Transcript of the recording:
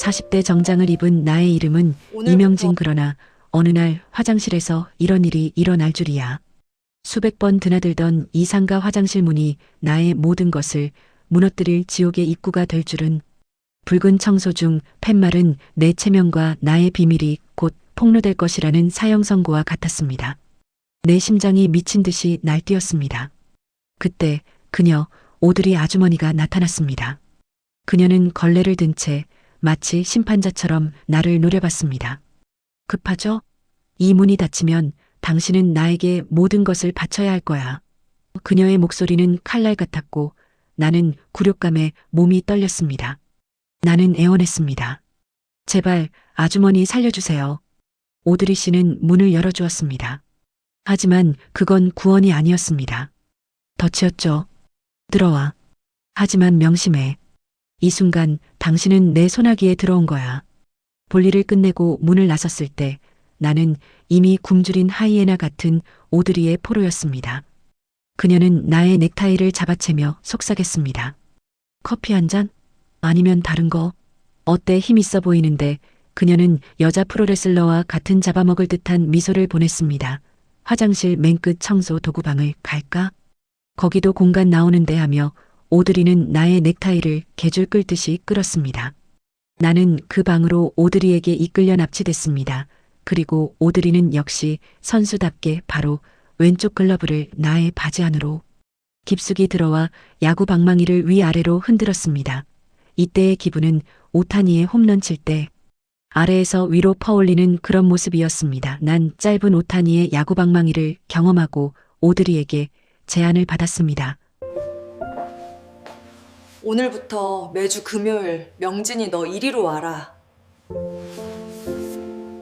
40대 정장을 입은 나의 이름은 이명진 그러나 어느 날 화장실에서 이런 일이 일어날 줄이야. 수백 번 드나들던 이 상가 화장실 문이 나의 모든 것을 무너뜨릴 지옥의 입구가 될 줄은 붉은 청소 중 팻말은 내 체면과 나의 비밀이 곧 폭로될 것이라는 사형 선고와 같았습니다. 내 심장이 미친 듯이 날뛰었습니다. 그때 그녀 오드리 아주머니가 나타났습니다. 그녀는 걸레를 든 채 마치 심판자처럼 나를 노려봤습니다. 급하죠? 이 문이 닫히면 당신은 나에게 모든 것을 바쳐야 할 거야. 그녀의 목소리는 칼날 같았고 나는 굴욕감에 몸이 떨렸습니다. 나는 애원했습니다. 제발 아주머니 살려주세요. 오드리 씨는 문을 열어주었습니다. 하지만 그건 구원이 아니었습니다. 덫이었죠. 들어와. 하지만 명심해. 이 순간 당신은 내 소나기에 들어온 거야. 볼일을 끝내고 문을 나섰을 때 나는 이미 굶주린 하이에나 같은 오드리의 포로였습니다. 그녀는 나의 넥타이를 잡아채며 속삭였습니다. 커피 한 잔? 아니면 다른 거? 어때 힘 있어 보이는데 그녀는 여자 프로레슬러와 같은 잡아먹을 듯한 미소를 보냈습니다. 화장실 맨 끝 청소 도구방을 갈까? 거기도 공간 나오는데 하며 오드리는 나의 넥타이를 개줄 끌듯이 끌었습니다. 나는 그 방으로 오드리에게 이끌려 납치됐습니다. 그리고 오드리는 역시 선수답게 바로 왼쪽 글러브를 나의 바지 안으로 깊숙이 들어와 야구 방망이를 위아래로 흔들었습니다. 이때의 기분은 오타니의 홈런 칠 때 아래에서 위로 퍼올리는 그런 모습이었습니다. 난 짧은 오타니의 야구 방망이를 경험하고 오드리에게 제안을 받았습니다. 오늘부터 매주 금요일 명진이 너 이리로 와라.